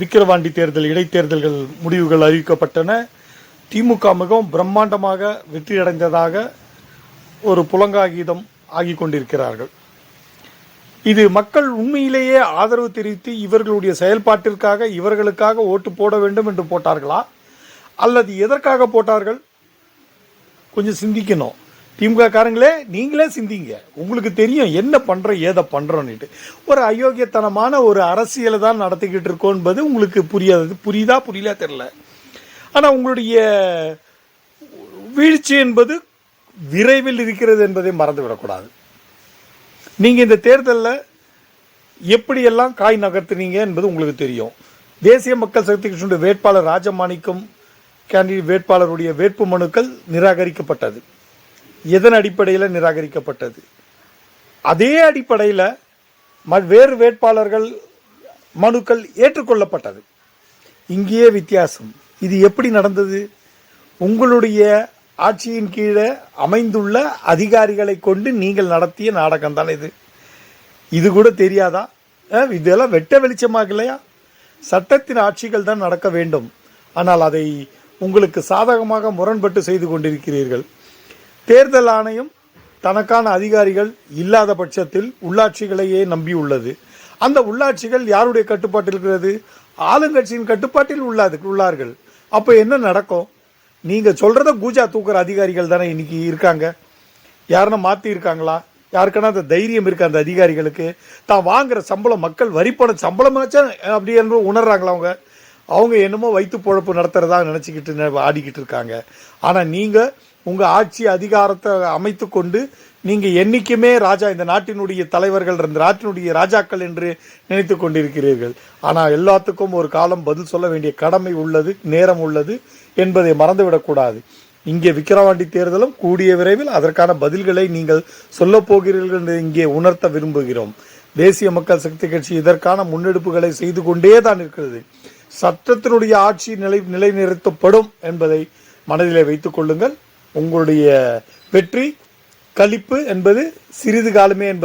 விக்கிரவாண்டி தேர்தல் இடைத்தேர்தல்கள் முடிவுகள் அறிவிக்கப்பட்டன. திமுக மிகவும் பிரம்மாண்டமாக வெற்றியடைந்ததாக ஒரு புலங்காகீதம் ஆகிக் கொண்டிருக்கிறார்கள். இது மக்கள் உண்மையிலேயே ஆதரவு தெரிவித்து இவர்களுடைய செயல்பாட்டிற்காக இவர்களுக்காக ஓட்டு போட வேண்டும் என்று போட்டார்களா? அல்லது எதற்காக போட்டார்கள்? கொஞ்சம் சிந்திக்கணும். திமுக காரங்களே நீங்களே சிந்திங்க. உங்களுக்கு தெரியும் என்ன பண்றோம் ஏதை பண்றோம்னுட்டு. ஒரு அயோக்கியத்தனமான ஒரு அரசியலை தான் நடத்திக்கிட்டு இருக்கோம் என்பது உங்களுக்கு புரியாதது புரியுதா புரியல தெரில ஆனால் உங்களுடைய வீழ்ச்சி என்பது விரைவில் இருக்கிறது என்பதை மறந்துவிடக்கூடாது. நீங்கள் இந்த தேர்தலில் எப்படியெல்லாம் காய் நகர்த்துனீங்க என்பது உங்களுக்கு தெரியும். தேசிய மக்கள் சக்தி கட்சியினுடைய வேட்பாளர் ராஜமாணிக்கம் கேண்டிடேட் வேட்பாளருடைய வேட்பு மனுக்கள் நிராகரிக்கப்பட்டது. எதன் அடிப்படையில் நிராகரிக்கப்பட்டது? அதே அடிப்படையில் ம- வேறு வேட்பாளர்கள் மனுக்கள் ஏற்றுக்கொள்ளப்பட்டது. இங்கேயே வித்தியாசம். இது எப்படி நடந்தது? உங்களுடைய ஆட்சியின் கீழே அமைந்துள்ள அதிகாரிகளை கொண்டு நீங்கள் நடத்திய நாடகம்தான் இது. இது கூட தெரியாதா? இதெல்லாம் வெட்ட வெளிச்சமாக இல்லையா சட்டத்தின் ஆட்சிகள் தான் நடக்க வேண்டும். ஆனால் அதை உங்களுக்கு சாதகமாக முரண்பட்டு செய்து கொண்டிருக்கிறீர்கள். தேர்தல் ஆணையம் தனக்கான அதிகாரிகள் இல்லாத பட்சத்தில் உள்ளாட்சிகளையே நம்பியுள்ளது. அந்த உள்ளாட்சிகள் யாருடைய கட்டுப்பாட்டில் இருக்கிறது? ஆளுங்கட்சியின் கட்டுப்பாட்டில் உள்ளது உள்ளார்கள். அப்போ என்ன நடக்கும்? நீங்க சொல்றத பூஜா தூக்குற அதிகாரிகள் தானே இன்னைக்கு இருக்காங்க. யாருன்னா மாத்தி இருக்காங்களா? யாருக்கான அந்த தைரியம் இருக்கு அந்த அதிகாரிகளுக்கு? தான் வாங்குற சம்பளம் மக்கள் வரிப்பண சம்பளமாச்சும் அப்படி என்று உணர்றாங்களா அவங்க? அவங்க என்னமோ வைத்து பொழப்பு நடத்துறதா நினச்சிக்கிட்டு ஆடிக்கிட்டு இருக்காங்க. ஆனால் நீங்கள் உங்க ஆட்சி அதிகாரத்தை அமைத்து கொண்டு நீங்க என்னைக்குமே ராஜா இந்த நாட்டினுடைய தலைவர்கள் இந்த நாட்டினுடைய ராஜாக்கள் என்று நினைத்து கொண்டிருக்கிறீர்கள். ஆனால் எல்லாத்துக்கும் ஒரு காலம் பதில் சொல்ல வேண்டிய கடமை உள்ளது நேரம் உள்ளது என்பதை மறந்துவிடக்கூடாது இங்கே விக்கிரவாண்டி தேர்தலும் கூடிய விரைவில் அதற்கான பதில்களை நீங்கள் சொல்ல போகிறீர்கள் என்று இங்கே உணர்த்த விரும்புகிறோம். தேசிய மக்கள் சக்தி கட்சி இதற்கான முன்னெடுப்புகளை செய்து கொண்டே தான் இருக்கிறது. சட்டத்தினுடைய ஆட்சி நிலை நிலைநிறுத்தப்படும் என்பதை மனதிலே வைத்துக் கொள்ளுங்கள். உங்களுடைய வெற்றி களிப்பு என்பது சிறிது காலமே என்பதை